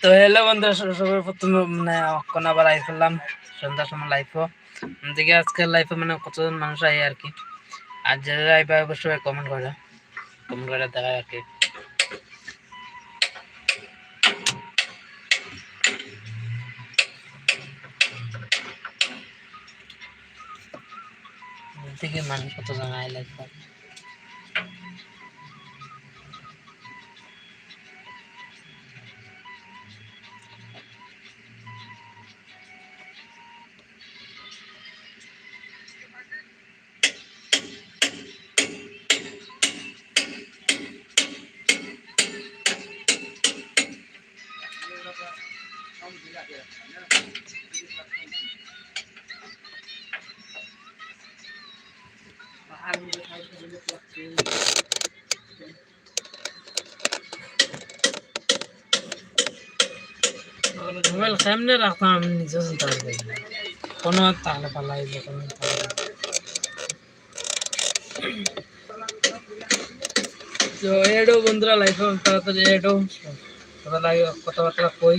তো হ্যালো বন্ধুরা সবার প্রথমে মানে অক্ষণ আবার লাইভ করলাম, সন্ধ্যার সময় লাইফও দিকে আজকের লাইফে মানে কতজন মানুষ আয় আর কি। আর যারা আইবে অবশ্যই কমেন্ট করে কমেন্ট করে দেখায় আর কি। দিকে মানুষ কত জন আয় লাইফ মোবাইল সামনে রাখতাম আমি নিজে চিন্তা করি কোনো তাহলে পালাই তো এডো বন্ধুরা লাইফে তাড়াতাড়ি এডো কথাবার্তা কই?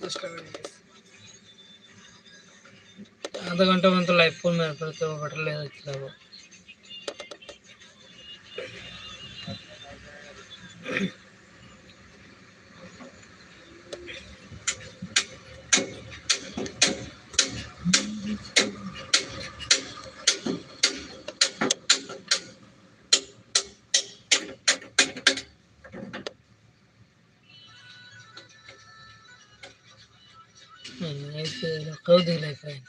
দশ টাকা আধা ঘণ্টা মতো লাইভ করব তারপরে তো হোটেলে যেতে যাব কেউ দিই লাইফ হয়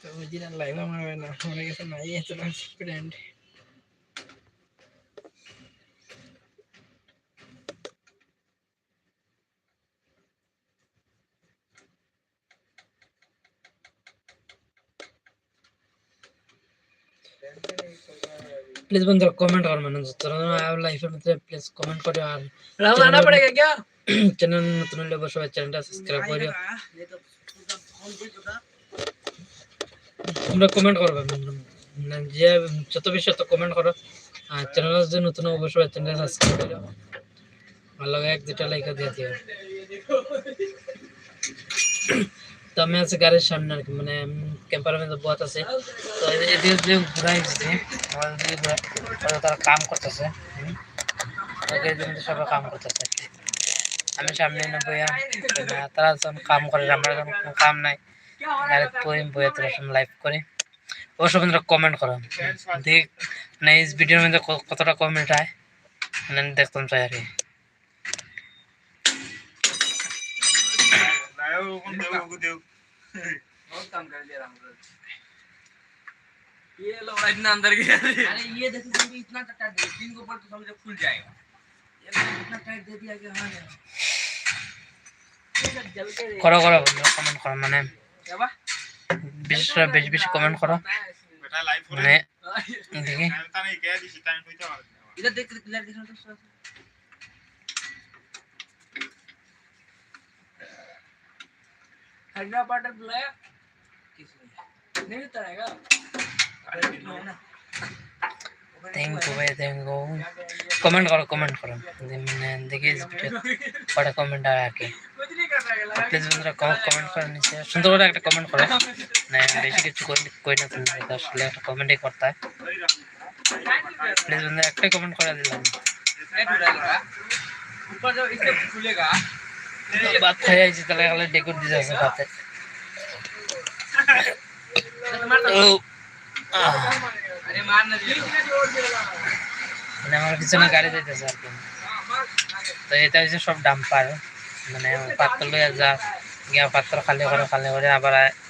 তো ওইদিন লাইভ আমার না আমার কাছে নাই এত না ফ্রেন্ড प्लीज बंदर कमेंट कर मैंने तरह लाइफ में प्लीज कमेंट करो यार आना पड़ेगा क्या চ্যানেল নতুন হলে অবশ্যই চ্যানেলটা সাবস্ক্রাইব করিও তোমরা কমেন্ট করবে যে যত বেশি তত কমেন্ট করো। আর চ্যানেল যদি নতুন হয়, অবশ্যই চ্যানেলটা সাবস্ক্রাইব করিও ভালো লাগে এক দুটা লাইক দিয়ে দিও। তো আমি আছি গাড়ির সামনে আর কি মানে ক্যাম্পারের মধ্যে বত আছে। তো এদের যে ঘুরাই আমাদের তারা কাম করতেছে সবাই কাম করতেছে। আমি সামনে না বইয়া না, তারা যখন কাম করে আমরা যখন কোনো কাম নাই ডাইরেক্ট বই বইয়া তারা সব লাইভ করে অবশ্য বন্ধুরা কমেন্ট করো দেখ মানে এই ভিডিওর মধ্যে ক- কতটা কমেন্ট হয় মানে আমি দেখতাম চাই আর কি बहुत काम कर दिया राम ये लो इतना अंदर गया अरे ये देखो तुम इतना टाइट दे तीन को ऊपर तो समझो खुल जाएगा করো করো বন্ধুরা কমেন্ট করো মানে क्या बा বিশেষ করে বেশি বেশি কমেন্ট করো বেটা লাইভ করে মানে দেখি আমি তানে কে দিছি টাইম হইতে পারে इधर देख क्लियर दिख रहा है तो हड्डा पाटर बुलाया किसने नहीं उतरेगा है ना থ্যাংক ইউ ভাই থ্যাংক ইউ কমেন্ট করো কমেন্ট করো। মানে দেখি কটা কমেন্ট আর কি। প্লিজ বন্ধুরা কমেন্ট করে নিচ্ছে সুন্দর করে একটা কমেন্ট করো। না বেশি কিছু কই না তুমি আসলে একটা কমেন্টই করতে হয়। প্লিজ বন্ধুরা, একটাই কমেন্ট করে দিলাম। ভাত খাই আইছি, তাহলে খালি ডেকোর দিয়ে যাচ্ছে ভাতে। মার না মানে আমার পিছনে গাড়ি যাইতেছে আর কি তো এটা হচ্ছে সব ডাম্পার মানে পাত্র লইয়া যা গিয়া পাত্র খালি করে খালি করে আবার আয়।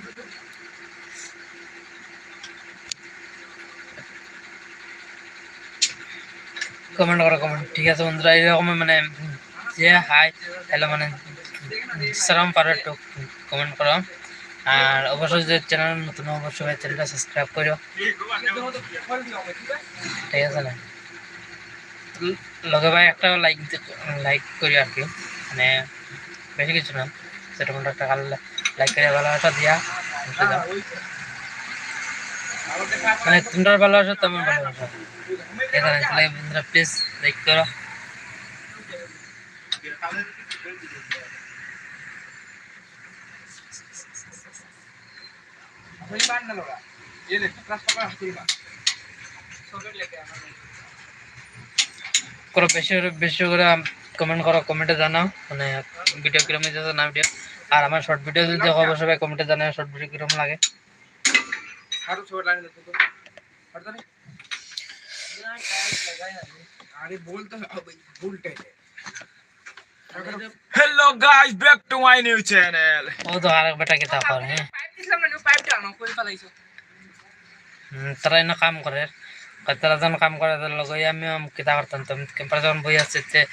কমেন্ট করো কমেন্ট ঠিক আছে বন্ধুরা এরকম মানে যে হাই হ্যালো মানে সালাম পারো একটু কমেন্ট করো। আর অবশ্যই যে চ্যানেল নতুন অবশ্যই চ্যানেলটা সাবস্ক্রাইব করো ঠিক আছে না? লগে ভাই একটা লাইক লাইক করি আর কি। মানে বেশি কিছু না সেটা একটা লাইক করে ভালোবাসা দিয়া। উঠে দাও মানে তোমরা ভালোবাসা তো আমার ভালোবাসা ঠিক আছে তাহলে বন্ধুরা প্লিজ লাইক করো वही मारने लगा ये देख क्लास पकड़ हाथी मार सॉकेट लेके आना করো বেশি করে বেশি করে কমেন্ট করো কমেন্টে জানাও মানে ভিডিও কিরম হয়েছে না ভিডিও আর আমার শর্ট ভিডিও যদি দেখো অবশ্যই সবাই কমেন্টে জানাও শর্ট ভিডিও কিরম লাগে हाडू सोड लागणार तुझं पडतं नाही? अरे बोल तर बोल hello guys back to my new channel ओ तो आरक बेटा कितना पर है। हम्म, तरह काम करे। कतरा जन तो काम करे तो लोग या मैं हम तुम के पर जन भैया से ते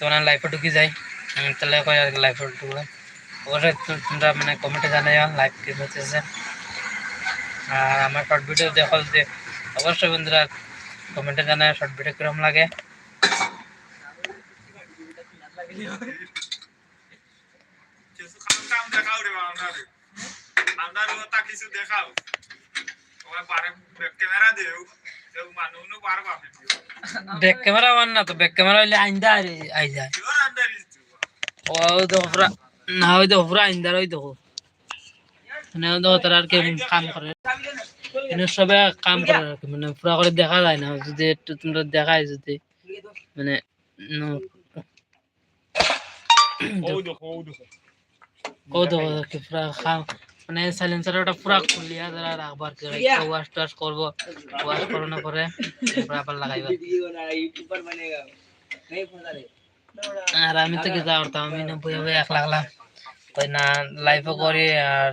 तो लाइफ जाए। हम्म, तो तले को यार लाइफ और तुम मैंने कमेंट जाने यार लाइफ की वजह से। আর আমার শর্ট ভিডিও দেখো যে অবশ্যই বন্ধুরা কমেন্টে জানায় শর্ট ভিডিও কিরম লাগে। কিছু দেখাও ক্যামেরা দেও ব্যাক ক্যামেরা ওয়ান না তো ব্যাক ক্যামেরা হইলে আইন্দা আই যায় ইওর আন্ডার ইজ ও দেখো না ওই দেখো পুরা আইন্দার ওই দেখো। মানে আর কাম করে। মানে এনে কাম আর কি মানে পুরা করে দেখা যায় না যদি একটু তোমরা দেখায় যদি মানে, মানে আর আমি তো কি যা করতাম আমি না বইয়া একলা তাই না লাইফও করি আর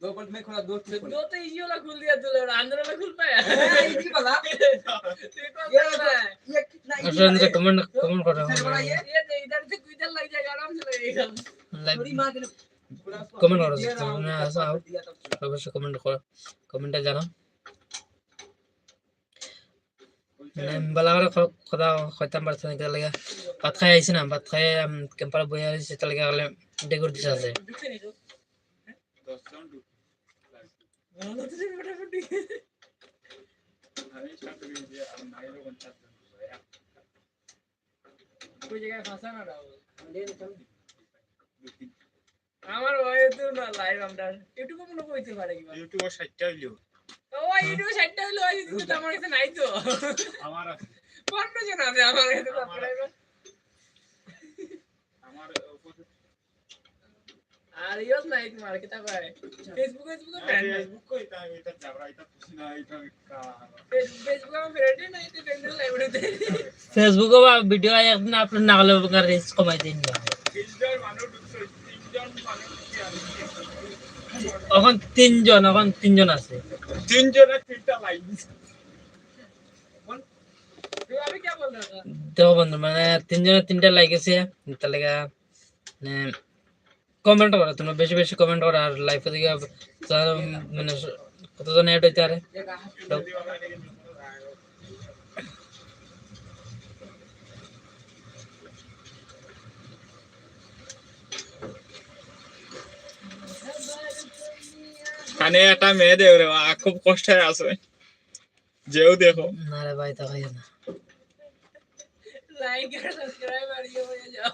दो बोल्ट में खोला दो से तो दो तो इजी वाला खुल दिया तूने और अंदर वाला खुल पाया इजी वाला तेरे को ये पता है ये कितना অবশ্যই নিজে কমেন্ট কমেন্ট করো सबसे बड़ा ये ये तो इधर से इधर लग जाएगा आराम से लगेगा লাইভ थोड़ी मार के पूरा कमेंट करो, दिया ना, तुमने ऊपर ऐसा कर दिया तब অবশ্যই কমেন্ট করো কমেন্টে জানাও মানে বেলা করে ক- কথা কইতাম পারছে না কেটে লাগে ভাত খাই আইছি না ভাত খাই ক্যাম্পারে বই আইছি তাহলে গেলে ডেকুর দিছে আছে ভালো তো যাবে মোটামুটি আমি সাউন্ড টু দিয়ে আর নাইলো আমার ভয়ে তো লাইভ আমরা ইউটিউবে মনে কইতে পারে ইউটিউবে 60টা হইল ইউটিউবে 60টা হইল আমার নাই তো। আমার আছে। আমার Adiós, Facebook. Facebook, Facebook, Facebook বা ভিডিও আই একদিন কমাই দিন তিনজন এখন তিনজন এখন তিনজন আছে। তিনজনের তিনটা লাইন দেখো মানে তিনজনের তিনটা লাইক আছে কমেন্ট করো তোমরা বেশি বেশি কমেন্ট করো আর লাইফে দিকে মানে কতজন অ্যাড হইতে আরে কানে একটা মেয়ে দেব রে খুব কষ্ট হয় আছে যেও দেখো না রে ভাই তো হয় না লাইক আর সাবস্ক্রাইব আর ইয়ে হয়ে যাও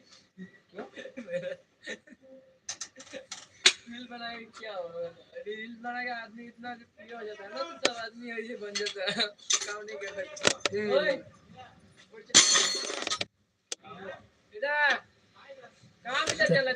रील बना के क्या होगा रील बना के आदमी इतना प्रिय हो जाता है ना तो सब आदमी ऐसे बन जाता है। काम नहीं कर सकता। ओए! इधर! कहाँ पे चला